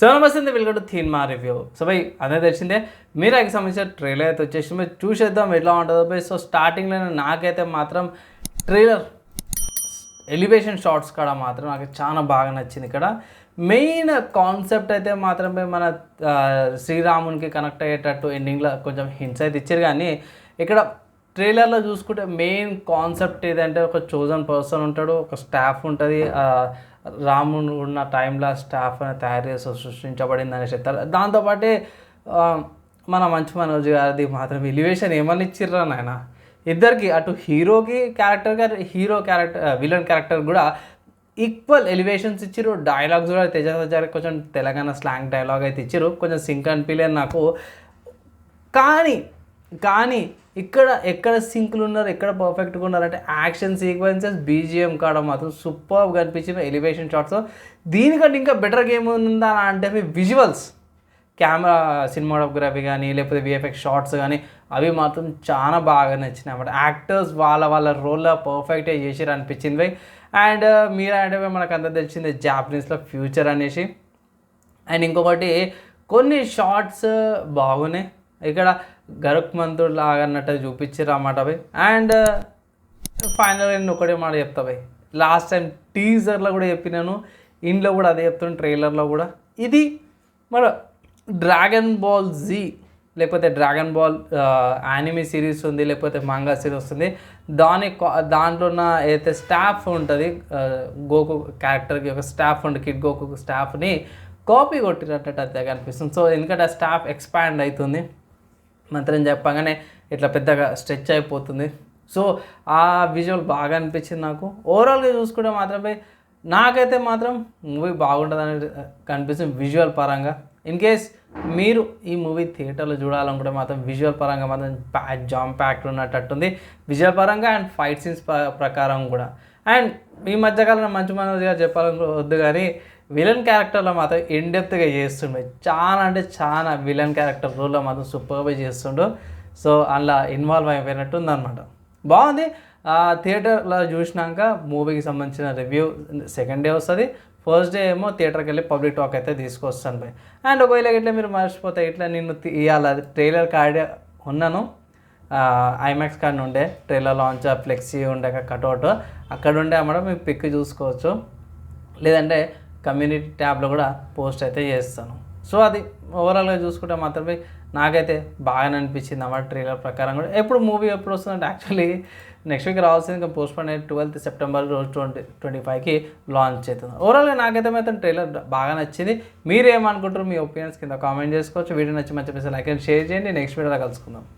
So నమస్తే welcome to థీన్ review so by అదే తెలిసిందే మీరాకి సంబంధించిన ట్రైలర్ అయితే వచ్చేసి మరి చూసేద్దాం ఎట్లా ఉంటుందో బై సో స్టార్టింగ్లో నాకైతే మాత్రం ట్రైలర్ ఎలివేషన్ షార్ట్స్ కాడ మాత్రం నాకు చాలా బాగా నచ్చింది ఇక్కడ. మెయిన్ కాన్సెప్ట్ అయితే మాత్రం మన శ్రీరామునికి కనెక్ట్ అయ్యేటట్టు ఎండింగ్లో కొంచెం హింట్స్ అయితే ఇచ్చారు. కానీ ఇక్కడ ట్రైలర్లో చూసుకుంటే మెయిన్ కాన్సెప్ట్ ఏదంటే ఒక చోజన్ పర్సన్ ఉంటాడు ఒక స్టాఫ్ ఉంటుంది. రాముడు ఉన్న టైంలో స్టాఫ్ అనేది తయారు చేసి సృష్టించబడింది అనేసి చెప్తారు. దాంతోపాటే మన మంచి మనోజ్ గారిది మాత్రం ఎలివేషన్ ఏమని ఇచ్చిర్రా నాయన? ఇద్దరికి అటు హీరోకి క్యారెక్టర్ గారు హీరో క్యారెక్టర్ విలన్ క్యారెక్టర్ కూడా ఈక్వల్ ఎలివేషన్స్ ఇచ్చారు డైలాగ్స్ కూడా తేజ గారికి కొంచెం తెలంగాణ స్లాంగ్ డైలాగ్ అయితే ఇచ్చారు కొంచెం సింక్ అనిపించలేదు నాకు. కానీ కానీ ఇక్కడ ఎక్కడ సింక్లు ఉన్నారు ఎక్కడ పర్ఫెక్ట్గా ఉన్నారు అంటే యాక్షన్ సీక్వెన్సెస్ బీజిఎం కాడ మాత్రం సూపర్గా కనిపించిన ఎలివేషన్ షాట్స్ దీనికంటే ఇంకా బెటర్ గేమ్ ఉందా అంటే మీ విజువల్స్ కెమెరా సినిమాటోగ్రఫీ కానీ లేకపోతే విఎఫ్ఎక్స్ షార్ట్స్ కానీ అవి మాత్రం చాలా బాగా నచ్చినాయి అన్నమాట. యాక్టర్స్ వాళ్ళ వాళ్ళ రోల్లో పర్ఫెక్ట్గా చేసారు అనిపించింది. అండ్ uh, మీరు అంటే మనకు అంత తెలిసింది జాపనీస్లో ఫ్యూచర్ అనేసి. అండ్ ఇంకొకటి కొన్ని షార్ట్స్ uh, బాగున్నాయి. ఇక్కడ గరుక్ మంతుడు లాగా అన్నట్టు చూపించారు అన్నమాట అవి అండ్ ఫైనల్ uh, నేను ఒకటే మాట చెప్తా భయ్ లాస్ట్ టైం టీజర్లో కూడా చెప్పినాను ఇంట్లో కూడా అదే చెప్తాను ట్రైలర్లో కూడా. ఇది మన డ్రాగన్ బాల్ జీ లేకపోతే డ్రాగన్ బాల్ యానిమీ సిరీస్ ఉంది లేకపోతే మంగా సిరీస్ వస్తుంది. దాని దాంట్లో ఉన్న ఏదైతే స్టాఫ్ ఉంటుంది గోకు క్యారెక్టర్కి ఒక స్టాఫ్ ఉంటుంది కిడ్ గోకు స్టాఫ్ని కాపీ కొట్టినట్టు అయితే కనిపిస్తుంది. సో ఎందుకంటే ఆ స్టాఫ్ ఎక్స్పాండ్ అవుతుంది. మంత్రం చెప్పగానే ఇట్లా పెద్దగా స్ట్రెచ్ అయిపోతుంది. సో ఆ విజువల్ బాగా అనిపించింది నాకు. ఓవరాల్గా చూసుకుంటే మాత్రమే నాకైతే మాత్రం మూవీ బాగుంటుందని కనిపిస్తుంది విజువల్ పరంగా. ఇన్ కేస్ మీరు ఈ మూవీ థియేటర్లో చూడాలనుకుంటే మాత్రం విజువల్ పరంగా మాత్రం ప్యాక్ జామ్ ప్యాక్డ్ ఉన్నట్టుంది విజువల్ పరంగా అండ్ ఫైట్ సీన్స్ ప్రకారం కూడా. అండ్ ఈ మధ్యకాలంలో మంచి మనోజ్ గారు చెప్పాలని వద్దు కానీ విలన్ క్యారెక్టర్లో మాత్రం ఇండెప్త్గా చేస్తుండే. చాలా అంటే చాలా విలన్ క్యారెక్టర్ రోల్లో మాత్రం సూపర్గా చేస్తుండు. సో అందులో ఇన్వాల్వ్ అయిపోయినట్టు ఉందన్నమాట బాగుంది థియేటర్లో చూసినాక మూవీకి సంబంధించిన రివ్యూ సెకండ్ డే వస్తుంది. ఫస్ట్ డే ఏమో థియేటర్కి వెళ్ళి పబ్లిక్ టాక్ అయితే తీసుకొస్తాను బై అండ్ ఒకవేళ ఇట్లా మీరు మర్చిపోతే ఇట్లా నిన్ను ఇవాళ ట్రైలర్ కార్డ్ ఉన్నాను. ఐమాక్స్ కార్డ్ ఉండే ట్రైలర్ లాంచ్ ఫ్లెక్సీ ఉండే కటౌట్ అక్కడ ఉండే అమ్మడం మీకు పిక్ చూసుకోవచ్చు. లేదంటే కమ్యూనిటీ ట్యాబ్లో కూడా పోస్ట్ అయితే చేస్తాను. సో అది ఓవరాల్గా చూసుకుంటే మాత్రమే నాకైతే బాగానే అనిపించింది అన్నమాట ట్రైలర్ ప్రకారం కూడా. ఎప్పుడు మూవీ ఎప్పుడు వస్తుందంటే యాక్చువల్లీ నెక్స్ట్ వీక్ రావాల్సింది ఇంకా పోస్ట్ పోన్ ట్వెల్త్ సెప్టెంబర్ రోజు ట్వంటీ ట్వంటీ ఫైవ్కి లాంచ్ అవుతుంది ఓవరాల్గా నాకైతే మాత్రం ట్రైలర్ బాగా నచ్చింది. మీరేమనుకుంటారు మీ ఒపీనియన్స్ కింద కామెంట్ చేసుకోవచ్చు. వీడియో నచ్చి మంచి లైక్ అండ్ షేర్ చేయండి. నెక్స్ట్ వీడియోలో కలుసుకుందాం.